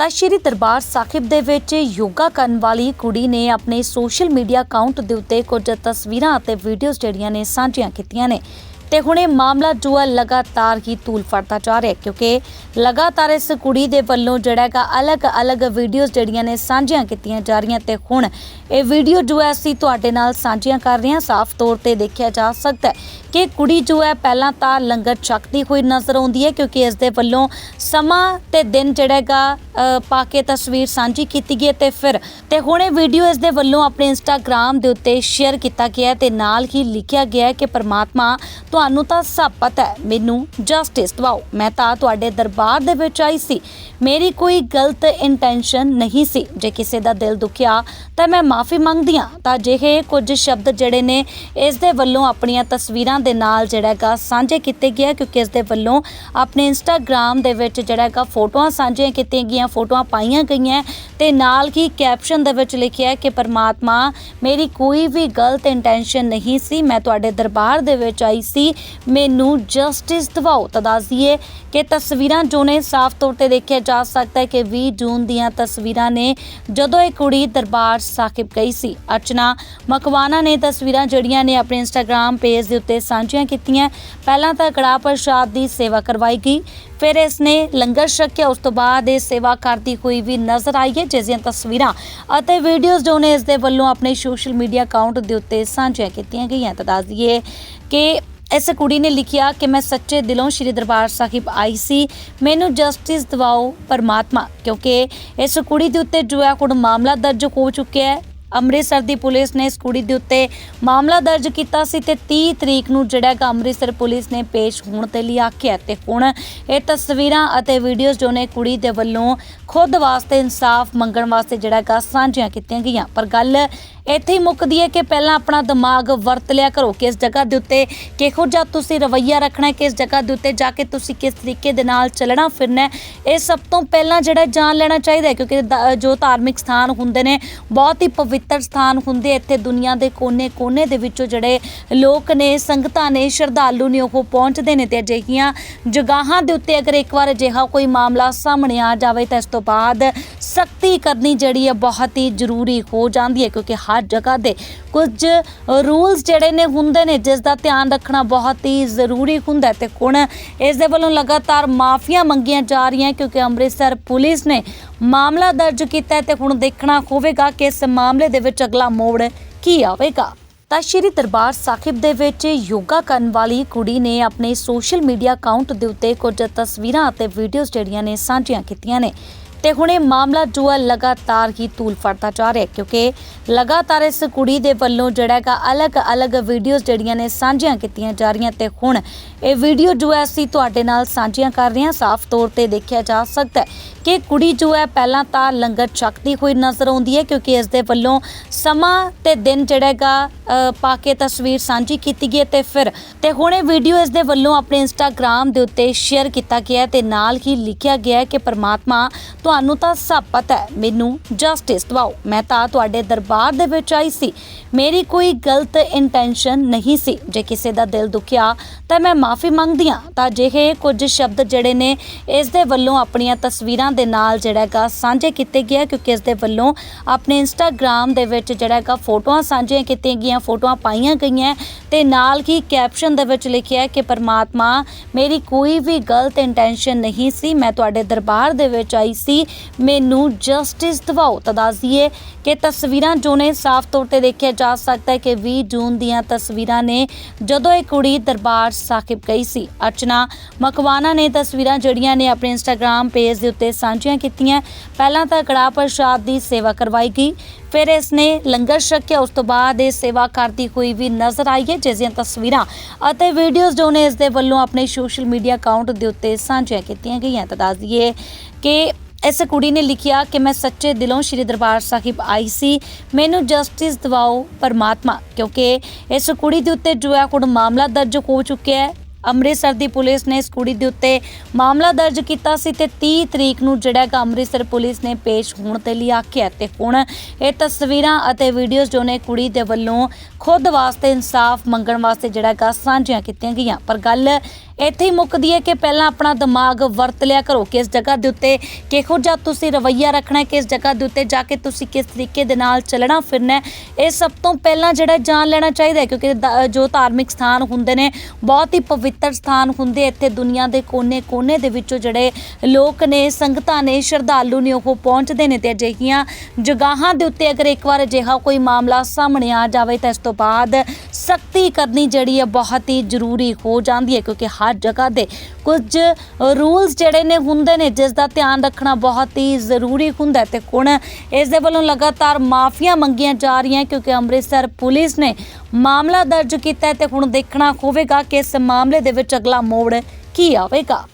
ਤਾਂ ਸ਼੍ਰੀ ਦਰਬਾਰ ਸਾਹਿਬ ਦੇ ਵਿੱਚ ਯੋਗਾ ਕਰਨ ਵਾਲੀ ਕੁੜੀ ਨੇ ਆਪਣੇ ਸੋਸ਼ਲ ਮੀਡੀਆ ਅਕਾਊਂਟ ਦੇ ਉੱਤੇ ਕੁਝ ਤਸਵੀਰਾਂ ਅਤੇ ਵੀਡੀਓਜ਼ ਜਿਹੜੀਆਂ ਨੇ ਸਾਂਝੀਆਂ ਕੀਤੀਆਂ ਨੇ। ਤੇ ਹੁਣ ਇਹ ਮਾਮਲਾ ਜੋ ਹੈ ਲਗਾਤਾਰ ਹੀ ਤੂਲ ਫੜਦਾ ਜਾ ਰਿਹਾ ਕਿਉਂਕਿ ਲਗਾਤਾਰ ਇਸ ਕੁੜੀ ਦੇ ਵੱਲੋਂ ਜਿਹੜਾ ਹੈਗਾ ਅਲੱਗ-ਅਲੱਗ ਵੀਡੀਓਜ਼ ਜਿਹੜੀਆਂ ਨੇ ਸਾਂਝੀਆਂ ਕੀਤੀਆਂ ਜਾ ਰਹੀਆਂ ਤੇ ਹੁਣ ਇਹ ਵੀਡੀਓ ਜੋ ਹੈ ਅਸੀਂ ਤੁਹਾਡੇ ਨਾਲ ਸਾਂਝੀਆਂ ਕਰ ਰਹੇ ਹਾਂ। ਸਾਫ਼ ਤੌਰ ਤੇ ਦੇਖਿਆ ਜਾ ਸਕਦਾ ਹੈ ਕਿ ਕੁੜੀ ਜੋ ਹੈ ਪਹਿਲਾਂ ਤਾਂ ਲੰਗਰ ਛਕਦੀ ਹੋਈ ਨਜ਼ਰ ਆਉਂਦੀ ਹੈ, ਕਿਉਂਕਿ ਇਸ ਦੇ ਵੱਲੋਂ ਸਮਾਂ ਤੇ ਦਿਨ ਜਿਹੜਾ ਹੈਗਾ ਪਾ ਕੇ ਤਸਵੀਰ ਸਾਂਝੀ ਕੀਤੀ ਗਈ ਹੈ ਤੇ ਫਿਰ, ਤੇ ਹੁਣ ਇਹ ਵੀਡੀਓ ਇਸ ਦੇ ਵੱਲੋਂ ਆਪਣੇ ਇੰਸਟਾਗ੍ਰam ਦੇ ਉੱਤੇ ਸ਼ੇਅਰ ਕੀਤਾ ਗਿਆ ਹੈ ਤੇ ਨਾਲ ਹੀ ਲਿਖਿਆ ਗਿਆ ਕਿ ਪਰਮਾਤਮਾ ਤੁਹਾਨੂੰ ਤਾਂ ਸਭ ਪਤਾ ਹੈ, ਮੈਨੂੰ ਜਸਟਿਸ ਦਿਵਾਓ। ਮੈਂ ਤਾਂ ਤੁਹਾਡੇ ਦਰਬਾਰ ਦੇ ਵਿੱਚ ਆਈ ਸੀ। ਮੇਰੀ ਕੋਈ ਗਲਤ ਇੰਟੈਂਸ਼ਨ ਨਹੀਂ ਸੀ। ਜੇ ਕਿਸੇ ਦਾ ਦਿਲ ਦੁਖਿਆ, ਤਾਂ ਮੈਂ ਮਾਫੀ ਮੰਗਦੀ ਹਾਂ। ਤਾਂ ਅਜਿਹੇ ਕੁਝ ਸ਼ਬਦ ਜਿਹੜੇ ਨੇ, ਇਸ ਦੇ ਵੱਲੋਂ ਆਪਣੀਆਂ ਤਸਵੀਰਾਂ ਦੇ ਨਾਲ ਜਿਹੜਾ ਹੈਗਾ ਸਾਂਝੇ ਕੀਤੇ ਗਏ ਕਿਉਂਕਿ ਇਸ ਦੇ ਵੱਲੋਂ ਆਪਣੇ ਇੰਸਟਾਗ੍ਰam ਦੇ ਵਿੱਚ ਜਿਹੜਾ ਹੈਗਾ ਫੋਟੋਆਂ ਸਾਂਝੀਆਂ ਕੀਤੀਆਂ ਗਈਆਂ, ਫੋਟੋਆਂ ਪਾਈਆਂ ਗਈਆਂ ਤੇ ਨਾਲ ਹੀ ਕੈਪਸ਼ਨ ਦੇ ਵਿੱਚ ਲਿਖਿਆ ਕਿ ਪਰਮਾਤਮਾ, ਮੇਰੀ ਕੋਈ ਵੀ ਗਲਤ ਇੰਟੈਂਸ਼ਨ ਨਹੀਂ ਸੀ। ਮੈਂ ਤੁਹਾਡੇ ਦਰਬਾਰ ਦੇ ਵਿੱਚ ਆਈ ਸੀ। ਮੈਨੂੰ ਜਸਟਿਸ ਦਿਵਾਓ। ਤਾਂ ਦੱਸ ਦਈਏ ਕਿ ਤਸਵੀਰਾਂ ਜੋ ਨੇ ਸਾਫ਼ ਤੌਰ ਤੇ ਦੇਖਿਆ ਜਾ ਸਕਦਾ ਹੈ ਕਿ 20 ਜੂਨ ਦੀਆਂ ਤਸਵੀਰਾਂ ਨੇ ਜਦੋਂ ਇਹ ਕੁੜੀ ਦਰਬਾਰ ਸਾਹਿਬ ਗਈ ਸੀ। ਅਰਚਨਾ ਮਕਵਾਨਾ ਨੇ ਤਸਵੀਰਾਂ ਜਿਹੜੀਆਂ ਨੇ ਆਪਣੇ ਇੰਸਟਾਗ੍ਰam ਪੇਜ ਦੇ ਉੱਤੇ ਸਾਂਝੀਆਂ ਕੀਤੀਆਂ। ਪਹਿਲਾਂ ਤਾਂ ਕੜਾਹ ਪ੍ਰਸ਼ਾਦ ਦੀ ਸੇਵਾ ਕਰਵਾਈ ਗਈ। ਫਿਰ ਇਸ ਨੇ ਲੰਗਰ ਛਕਿਆ। ਉਸ ਤੋਂ ਬਾਅਦ ਇਹ ਸੇਵਾ ਕਰਦੀ ਹੋਈ ਵੀ ਨਜ਼ਰ ਆਈ ਹੈ, ਜਿਸ ਦੀਆਂ ਤਸਵੀਰਾਂ ਅਤੇ ਵੀਡੀਓਜ਼ ਜੋ ਨੇ ਇਸ ਦੇ ਵੱਲੋਂ ਆਪਣੇ ਸੋਸ਼ਲ ਮੀਡੀਆ ਅਕਾਊਂਟ ਦੇ ਉੱਤੇ ਸਾਂਝੀਆਂ ਕੀਤੀਆਂ ਗਈਆਂ। ਤਾਂ ਦੱਸ ਦਈਏ ਕਿ ਇਸ ਕੁੜੀ ਨੇ ਲਿਖਿਆ ਕਿ ਮੈਂ ਸੱਚੇ ਦਿਲੋਂ ਸ਼੍ਰੀ ਦਰਬਾਰ ਸਾਹਿਬ ਆਈ ਸੀ। ਮੈਨੂੰ ਜਸਟਿਸ ਦਿਵਾਓ ਪਰਮਾਤਮਾ, ਕਿਉਂਕਿ ਇਸ ਕੁੜੀ ਦੇ ਉੱਤੇ ਜੋ ਹੈ, ਹੁਣ ਮਾਮਲਾ ਦਰਜ ਹੋ ਚੁੱਕਿਆ ਹੈ। ਅੰਮ੍ਰਿਤਸਰ ਦੀ ਪੁਲਿਸ ਨੇ ਇਸ ਕੁੜੀ ਦੇ ਉੱਤੇ ਮਾਮਲਾ ਦਰਜ ਕੀਤਾ ਸੀ ਤੇ 30 ਤਰੀਕ ਨੂੰ ਜਿਹੜਾ ਹੈਗਾ ਅੰਮ੍ਰਿਤਸਰ ਪੁਲਿਸ ਨੇ ਪੇਸ਼ ਹੋਣ ਦੇ ਲਈ ਆਖਿਆ ਤੇ ਹੁਣ ਇਹ ਤਸਵੀਰਾਂ ਅਤੇ ਵੀਡੀਓਜ਼ ਜੋ ਨੇ ਕੁੜੀ ਦੇ ਵੱਲੋਂ ਖੁਦ ਵਾਸਤੇ ਇਨਸਾਫ ਮੰਗਣ ਵਾਸਤੇ ਜਿਹੜਾ ਹੈਗਾ ਸਾਂਝੀਆਂ ਕੀਤੀਆਂ ਗਈਆਂ। ਪਰ ਗੱਲ ਇੱਥੇ ਹੀ ਮੁੱਕਦੀ ਹੈ ਕਿ ਪਹਿਲਾਂ ਆਪਣਾ ਦਿਮਾਗ ਵਰਤ ਲਿਆ ਕਰੋ ਕਿ ਇਸ ਜਗ੍ਹਾ ਦੇ ਉੱਤੇ ਕਿਹੋ ਜਿਹਾ ਤੁਸੀਂ ਰਵੱਈਆ ਰੱਖਣਾ ਹੈ, ਕਿ ਇਸ ਜਗ੍ਹਾ ਦੇ ਉੱਤੇ ਜਾ ਕੇ ਤੁਸੀਂ ਕਿਸ ਤਰੀਕੇ ਦੇ ਨਾਲ ਚੱਲਣਾ, ਫਿਰਨਾ ਇਹ ਸਭ ਤੋਂ ਪਹਿਲਾਂ ਜਿਹੜਾ ਜਾਣ ਲੈਣਾ ਚਾਹੀਦਾ ਹੈ, ਕਿਉਂਕਿ ਜੋ ਧਾਰਮਿਕ ਸਥਾਨ ਹੁੰਦੇ ਨੇ, ਬਹੁਤ ਹੀ ਪਵਿੱਤਰ ਸਥਾਨ ਹੁੰਦੇ ਇੱਥੇ ਦੁਨੀਆ ਦੇ ਕੋਨੇ-ਕੋਨੇ ਦੇ ਵਿੱਚੋਂ ਜਿਹੜੇ ਲੋਕ ਨੇ, ਸੰਗਤਾਂ ਨੇ, ਸ਼ਰਧਾਲੂ ਨੇ ਉਹ ਪਹੁੰਚਦੇ ਨੇ ਤੇ ਅਜਿਹੀਆਂ ਜਗ੍ਹਾਵਾਂ ਦੇ ਉੱਤੇ ਅਗਰ ਇੱਕ ਵਾਰ ਅਜਿਹਾ ਕੋਈ ਮਾਮਲਾ ਸਾਹਮਣੇ ਆ ਜਾਵੇ ਤਾਂ ਇਸ ਤੋਂ ਬਾਅਦ ਸਖਤੀ ਕਰਨੀ ਜਿਹੜੀ ਹੈ ਬਹੁਤ ਹੀ ਜ਼ਰੂਰੀ ਹੋ ਜਾਂਦੀ ਹੈ ਕਿਉਂਕਿ ਹਰ ਜਗ੍ਹਾ ਦੇ ਕੁਝ ਰੂਲਸ ਜਿਹੜੇ ਨੇ ਹੁੰਦੇ ਨੇ, ਜਿਸ ਦਾ ਧਿਆਨ ਰੱਖਣਾ ਬਹੁਤ ਹੀ ਜ਼ਰੂਰੀ ਹੁੰਦਾ ਹੈ ਤੇ ਹੁਣ ਇਸ ਦੇ ਵੱਲੋਂ ਲਗਾਤਾਰ ਮਾਫੀਆਂ ਮੰਗੀਆਂ ਜਾ ਰਹੀਆਂ ਕਿਉਂਕਿ ਅੰਮ੍ਰਿਤਸਰ ਪੁਲਿਸ ਨੇ ਮਾਮਲਾ ਦਰਜ ਕੀਤਾ ਹੈ ਤੇ ਹੁਣ ਦੇਖਣਾ ਹੋਵੇਗਾ ਕਿ ਇਸ ਮਾਮਲੇ ਦੇ ਵਿੱਚ ਅਗਲਾ ਮੋੜ ਕੀ ਆਵੇਗਾ। ਤਾਂ ਸ਼੍ਰੀ ਦਰਬਾਰ ਸਾਹਿਬ ਦੇ ਵਿੱਚ ਯੋਗਾ ਕਰਨ ਵਾਲੀ ਕੁੜੀ ਨੇ ਆਪਣੇ ਸੋਸ਼ਲ ਮੀਡੀਆ ਅਕਾਊਂਟ ਦੇ ਉੱਤੇ ਕੁਝ ਤਸਵੀਰਾਂ ਅਤੇ ਵੀਡੀਓਜ਼ ਜਿਹੜੀਆਂ ਨੇ ਸਾਂਝੀਆਂ ਕੀਤੀਆਂ ਨੇ। ਤੇ ਹੁਣ ਇਹ ਮਾਮਲਾ ਜੋ ਹੈ ਲਗਾਤਾਰ ਹੀ ਤੂਲ ਫੜਦਾ ਜਾ ਰਿਹਾ ਕਿਉਂਕਿ ਲਗਾਤਾਰ ਇਸ ਕੁੜੀ ਦੇ ਵੱਲੋਂ ਜਿਹੜਾ ਹੈਗਾ ਅਲੱਗ-ਅਲੱਗ ਵੀਡੀਓਜ਼ ਜਿਹੜੀਆਂ ਨੇ ਸਾਂਝੀਆਂ ਕੀਤੀਆਂ ਜਾ ਰਹੀਆਂ ਤੇ ਹੁਣ ਇਹ ਵੀਡੀਓ ਜੋ ਹੈ ਅਸੀਂ ਤੁਹਾਡੇ ਨਾਲ ਸਾਂਝੀਆਂ ਕਰ ਰਹੇ ਹਾਂ। ਸਾਫ਼ ਤੌਰ ਤੇ ਦੇਖਿਆ ਜਾ ਸਕਦਾ ਹੈ ਕਿ ਕੁੜੀ ਜੋ ਹੈ ਪਹਿਲਾਂ ਤਾਂ ਲੰਗਰ ਛਕਦੀ ਹੋਈ ਨਜ਼ਰ ਆਉਂਦੀ ਹੈ, ਕਿਉਂਕਿ ਇਸ ਦੇ ਵੱਲੋਂ ਸਮਾਂ ਤੇ ਦਿਨ ਜਿਹੜਾ ਹੈਗਾ ਪਾ ਕੇ ਤਸਵੀਰ ਸਾਂਝੀ ਕੀਤੀ ਗਈ ਹੈ ਤੇ ਫਿਰ, ਤੇ ਹੁਣ ਇਹ ਵੀਡੀਓ ਇਸ ਦੇ ਵੱਲੋਂ ਆਪਣੇ ਇੰਸਟਾਗ੍ਰam ਦੇ ਉੱਤੇ ਸ਼ੇਅਰ ਕੀਤਾ ਗਿਆ ਹੈ ਤੇ ਨਾਲ ਹੀ ਲਿਖਿਆ ਗਿਆ ਕਿ ਪਰਮਾਤਮਾ ਤੁਹਾਨੂੰ ਤਾਂ ਸਭ ਪਤਾ ਹੈ, ਮੈਨੂੰ ਜਸਟਿਸ ਦਿਵਾਓ। ਮੈਂ ਤਾਂ ਤੁਹਾਡੇ ਦਰਬਾਰ ਦੇ ਵਿੱਚ ਆਈ ਸੀ। ਮੇਰੀ ਕੋਈ ਗਲਤ ਇੰਟੈਂਸ਼ਨ ਨਹੀਂ ਸੀ। ਜੇ ਕਿਸੇ ਦਾ ਦਿਲ ਦੁਖਿਆ, ਤਾਂ ਮੈਂ ਮਾਫੀ ਮੰਗਦੀ ਹਾਂ। ਤਾਂ ਅਜਿਹੇ ਕੁਝ ਸ਼ਬਦ ਜਿਹੜੇ ਨੇ, ਇਸ ਦੇ ਵੱਲੋਂ ਆਪਣੀਆਂ ਤਸਵੀਰਾਂ ਦੇ ਨਾਲ ਜਿਹੜਾ ਹੈਗਾ ਸਾਂਝੇ ਕੀਤੇ ਗਏ ਕਿਉਂਕਿ ਇਸ ਦੇ ਵੱਲੋਂ ਆਪਣੇ ਇੰਸਟਾਗ੍ਰam ਦੇ ਵਿੱਚ ਜਿਹੜਾ ਹੈਗਾ ਫੋਟੋਆਂ ਸਾਂਝੀਆਂ ਕੀਤੀਆਂ ਗਈਆਂ, ਫੋਟੋਆਂ ਪਾਈਆਂ ਗਈਆਂ ਤੇ ਨਾਲ ਹੀ ਕੈਪਸ਼ਨ ਦੇ ਵਿੱਚ ਲਿਖਿਆ ਕਿ ਪਰਮਾਤਮਾ, ਮੇਰੀ ਕੋਈ ਵੀ ਗਲਤ ਇੰਟੈਂਸ਼ਨ ਨਹੀਂ ਸੀ। ਮੈਂ ਤੁਹਾਡੇ ਦਰਬਾਰ ਦੇ ਵਿੱਚ ਆਈ ਸੀ। ਮੈਨੂੰ ਜਸਟਿਸ ਦਿਵਾਓ। ਤਾਂ ਦੱਸ ਦਈਏ ਕਿ ਤਸਵੀਰਾਂ ਜੋ ਨੇ ਸਾਫ਼ ਤੌਰ ਤੇ ਦੇਖਿਆ ਜਾ ਸਕਦਾ ਹੈ ਕਿ 20 ਜੂਨ ਦੀਆਂ ਤਸਵੀਰਾਂ ਨੇ ਜਦੋਂ ਇਹ ਕੁੜੀ ਦਰਬਾਰ ਸਾਹਿਬ ਗਈ ਸੀ। ਅਰਚਨਾ ਮਕਵਾਨਾ ਨੇ ਤਸਵੀਰਾਂ ਜਿਹੜੀਆਂ ਨੇ ਆਪਣੇ ਇੰਸਟਾਗ੍ਰam ਪੇਜ ਦੇ ਉੱਤੇ ਸਾਂਝੀਆਂ ਕੀਤੀਆਂ। ਪਹਿਲਾਂ ਤਾਂ ਕੜਾਹ ਪ੍ਰਸ਼ਾਦ ਦੀ ਸੇਵਾ ਕਰਵਾਈ ਗਈ। ਫਿਰ ਇਸ ਨੇ ਲੰਗਰ ਛਕਿਆ। ਉਸ ਤੋਂ ਬਾਅਦ ਇਹ ਸੇਵਾ ਕਰਦੀ ਹੋਈ ਵੀ ਨਜ਼ਰ ਆਈ ਹੈ, ਜਿਸ ਦੀਆਂ ਤਸਵੀਰਾਂ ਅਤੇ ਵੀਡੀਓਜ਼ ਜੋ ਨੇ ਇਸ ਦੇ ਵੱਲੋਂ ਆਪਣੇ ਸੋਸ਼ਲ ਮੀਡੀਆ ਅਕਾਊਂਟ ਦੇ ਉੱਤੇ ਸਾਂਝੀਆਂ ਕੀਤੀਆਂ ਗਈਆਂ। ਤਾਂ ਦੱਸ ਦਈਏ ਕਿ ਇਸ ਕੁੜੀ ਨੇ ਲਿਖਿਆ ਕਿ ਮੈਂ ਸੱਚੇ ਦਿਲੋਂ ਸ਼੍ਰੀ ਦਰਬਾਰ ਸਾਹਿਬ ਆਈ ਸੀ। ਮੈਨੂੰ ਜਸਟਿਸ ਦਿਵਾਓ ਪਰਮਾਤਮਾ, ਕਿਉਂਕਿ ਇਸ ਕੁੜੀ ਦੇ ਉੱਤੇ ਜੋ ਹੈ, ਹੁਣ ਮਾਮਲਾ ਦਰਜ ਹੋ ਚੁੱਕਿਆ ਹੈ। ਅੰਮ੍ਰਿਤਸਰ ਦੀ ਪੁਲਿਸ ਨੇ ਇਸ ਕੁੜੀ ਦੇ ਉੱਤੇ ਮਾਮਲਾ ਦਰਜ ਕੀਤਾ ਸੀ ਤੇ 30 ਤਰੀਕ ਨੂੰ ਜਿਹੜਾ ਹੈਗਾ ਅੰਮ੍ਰਿਤਸਰ ਪੁਲਿਸ ਨੇ ਪੇਸ਼ ਹੋਣ ਦੇ ਲਈ ਆਖਿਆ ਤੇ ਹੁਣ ਇਹ ਤਸਵੀਰਾਂ ਅਤੇ ਵੀਡੀਓਜ਼ ਜੋ ਨੇ ਕੁੜੀ ਦੇ ਵੱਲੋਂ ਖੁਦ ਵਾਸਤੇ ਇਨਸਾਫ ਮੰਗਣ ਵਾਸਤੇ ਜਿਹੜਾ ਹੈਗਾ ਸਾਂਝੀਆਂ ਕੀਤੀਆਂ ਗਈਆਂ। ਪਰ ਗੱਲ ਇੱਥੇ ਹੀ ਮੁੱਕਦੀ ਹੈ ਕਿ ਪਹਿਲਾਂ ਆਪਣਾ ਦਿਮਾਗ ਵਰਤ ਲਿਆ ਕਰੋ ਕਿਸ ਜਗ੍ਹਾ ਦੇ ਉੱਤੇ ਕਿਹੋ ਜਿਹਾ ਤੁਸੀਂ ਰਵੱਈਆ ਰੱਖਣਾ ਹੈ ਕਿਸ ਜਗ੍ਹਾ ਦੇ ਉੱਤੇ ਜਾ ਕੇ ਤੁਸੀਂ ਕਿਸ ਤਰੀਕੇ ਦੇ ਨਾਲ ਚੱਲਣਾ ਫਿਰਨਾ ਇਹ ਸਭ ਤੋਂ ਪਹਿਲਾਂ ਜਿਹੜਾ ਜਾਣ ਲੈਣਾ ਚਾਹੀਦਾ ਹੈ, ਕਿਉਂਕਿ ਦ- ਜੋ ਧਾਰਮਿਕ ਸਥਾਨ ਹੁੰਦੇ ਨੇ, ਬਹੁਤ ਹੀ ਪਵਿੱਤਰ ਸਥਾਨ ਹੁੰਦੇ ਇੱਥੇ ਦੁਨੀਆ ਦੇ ਕੋਨੇ-ਕੋਨੇ ਦੇ ਵਿੱਚੋਂ ਜਿਹੜੇ ਲੋਕ ਨੇ, ਸੰਗਤਾਂ ਨੇ, ਸ਼ਰਧਾਲੂ ਨੇ ਉਹ ਪਹੁੰਚਦੇ ਨੇ ਤੇ ਅਜਿਹੀਆਂ ਜਗ੍ਹਾਵਾਂ ਦੇ ਉੱਤੇ ਅਗਰ ਇੱਕ ਵਾਰ ਅਜਿਹਾ ਕੋਈ ਮਾਮਲਾ ਸਾਹਮਣੇ ਆ ਜਾਵੇ ਤਾਂ ਇਸ ਤੋਂ ਬਾਅਦ ਸਖਤੀ ਕਰਨੀ ਜਿਹੜੀ ਹੈ ਬਹੁਤ ਹੀ ਜ਼ਰੂਰੀ ਹੋ ਜਾਂਦੀ ਹੈ ਕਿਉਂਕਿ ਹਰ ਜਗ੍ਹਾ ਦੇ ਕੁਝ ਰੂਲਸ ਜਿਹੜੇ ਨੇ ਹੁੰਦੇ ਨੇ, ਜਿਸ ਦਾ ਧਿਆਨ ਰੱਖਣਾ ਬਹੁਤ ਹੀ ਜ਼ਰੂਰੀ ਹੁੰਦਾ ਹੈ ਤੇ ਹੁਣ ਇਸ ਦੇ ਵੱਲੋਂ ਲਗਾਤਾਰ ਮਾਫੀਆਂ ਮੰਗੀਆਂ ਜਾ ਰਹੀਆਂ ਕਿਉਂਕਿ ਅੰਮ੍ਰਿਤਸਰ ਪੁਲਿਸ ਨੇ ਮਾਮਲਾ ਦਰਜ ਕੀਤਾ ਹੈ ਤੇ ਹੁਣ ਦੇਖਣਾ ਹੋਵੇਗਾ ਕਿ ਇਸ ਮਾਮਲੇ ਦੇ ਵਿੱਚ ਅਗਲਾ ਮੋੜ ਕੀ ਆਵੇਗਾ।